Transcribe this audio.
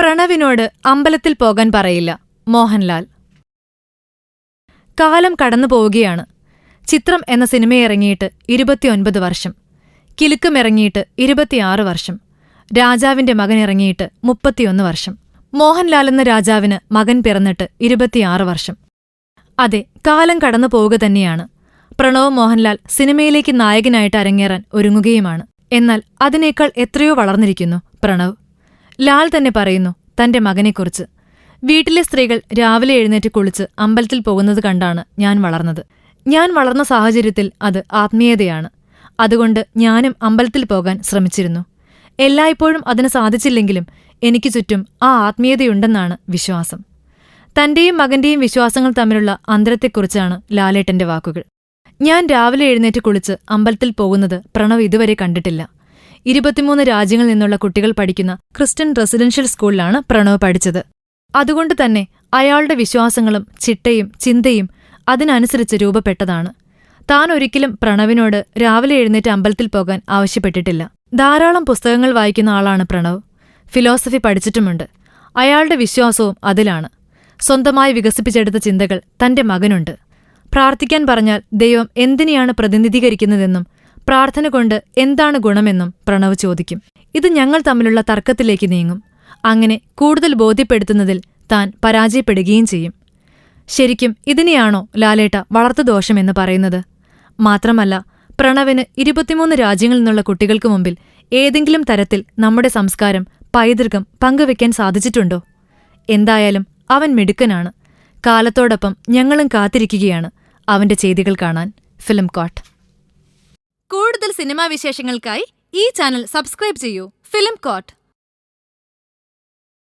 പ്രണവിനോട് അമ്പലത്തിൽ പോകാൻ പറയില്ല മോഹൻലാൽ. കാലം കടന്നു പോവുകയാണ്. ചിത്രം എന്ന സിനിമയിറങ്ങിയിട്ട് ഇരുപത്തിയൊൻപത് വർഷം. കിലുക്കം ഇറങ്ങിയിട്ട് ഇരുപത്തിയാറ് വർഷം. രാജാവിന്റെ മകൻ ഇറങ്ങിയിട്ട് മുപ്പത്തിയൊന്ന് വർഷം. മോഹൻലാൽ എന്ന രാജാവിന് മകൻ പിറന്നിട്ട് ഇരുപത്തിയാറ് വർഷം. അതെ കാലം കടന്നു പോവുക തന്നെയാണ്. പ്രണവ് മോഹൻലാൽ സിനിമയിലേക്ക് നായകനായിട്ട് അരങ്ങേറാൻ ഒരുങ്ങുകയുമാണ്. എന്നാൽ അതിനേക്കാൾ എത്രയോ വളർന്നിരിക്കുന്നു പ്രണവ്. ലാൽ തന്നെ പറയുന്നു തന്റെ മകനെക്കുറിച്ച്. വീട്ടിലെ സ്ത്രീകൾ രാവിലെ എഴുന്നേറ്റ് കുളിച്ച് അമ്പലത്തിൽ പോകുന്നത് കണ്ടാണ് ഞാൻ വളർന്നത്. ഞാൻ വളർന്ന സാഹചര്യത്തിൽ അത് ആത്മീയതയാണ്. അതുകൊണ്ട് ഞാനും അമ്പലത്തിൽ പോകാൻ ശ്രമിച്ചിരുന്നു. എല്ലായ്പ്പോഴും അതിന് സാധിച്ചില്ലെങ്കിലും എനിക്ക് ചുറ്റും ആ ആത്മീയതയുണ്ടെന്നാണ് വിശ്വാസം. തന്റെയും മകന്റെയും വിശ്വാസങ്ങൾ തമ്മിലുള്ള അന്തരത്തെക്കുറിച്ചാണ് ലാലേട്ടന്റെ വാക്കുകൾ. ഞാൻ രാവിലെ എഴുന്നേറ്റ് കുളിച്ച് അമ്പലത്തിൽ പോകുന്നത് പ്രണവ് ഇതുവരെ കണ്ടിട്ടില്ല. ഇരുപത്തിമൂന്ന് രാജ്യങ്ങളിൽ നിന്നുള്ള കുട്ടികൾ പഠിക്കുന്ന ക്രിസ്ത്യൻ റെസിഡൻഷ്യൽ സ്കൂളിലാണ് പ്രണവ് പഠിച്ചത്. അതുകൊണ്ട് തന്നെ അയാളുടെ വിശ്വാസങ്ങളും ചിട്ടയും ചിന്തയും അതിനനുസരിച്ച് രൂപപ്പെട്ടതാണ്. താൻ ഒരിക്കലും പ്രണവിനോട് രാവിലെ എഴുന്നേറ്റ് അമ്പലത്തിൽ പോകാൻ ആവശ്യപ്പെട്ടിട്ടില്ല. ധാരാളം പുസ്തകങ്ങൾ വായിക്കുന്ന ആളാണ് പ്രണവ്. ഫിലോസഫി പഠിച്ചിട്ടുമുണ്ട്. അയാളുടെ വിശ്വാസവും അതിലാണ്. സ്വന്തമായി വികസിപ്പിച്ചെടുത്ത ചിന്തകൾ തന്റെ മകനുണ്ട്. പ്രാർത്ഥിക്കാൻ പറഞ്ഞാൽ ദൈവം എന്തിനെയാണ് പ്രതിനിധീകരിക്കുന്നതെന്നും പ്രാർത്ഥന കൊണ്ട് എന്താണ് ഗുണമെന്നും പ്രണവ് ചോദിക്കും. ഇത് ഞങ്ങൾ തമ്മിലുള്ള തർക്കത്തിലേക്ക് നീങ്ങും. അങ്ങനെ കൂടുതൽ ബോധ്യപ്പെടുത്തുന്നതിൽ താൻ പരാജയപ്പെടുകയും ചെയ്യും. ശരിക്കും ഇതിനെയാണോ ലാലേട്ട വളർത്തു ദോഷമെന്ന് പറയുന്നത്? മാത്രമല്ല പ്രണവിന് ഇരുപത്തിമൂന്ന് രാജ്യങ്ങളിൽ നിന്നുള്ള കുട്ടികൾക്ക് മുമ്പിൽ ഏതെങ്കിലും തരത്തിൽ നമ്മുടെ സംസ്കാരം പൈതൃകം പങ്കുവെക്കാൻ സാധിച്ചിട്ടുണ്ടോ? എന്തായാലും അവൻ മിടുക്കനാണ്. കാലത്തോടൊപ്പം ഞങ്ങളും കാത്തിരിക്കുകയാണ്. അവന്റെ ചെയ്തികൾ കാണാൻ ഫിലിം കോട്ട് കൂടുതൽ സിനിമാ വിശേഷങ്ങൾക്കായി ഈ ചാനൽ സബ്സ്ക്രൈബ് ചെയ്യൂ ഫിലിം കോട്ട്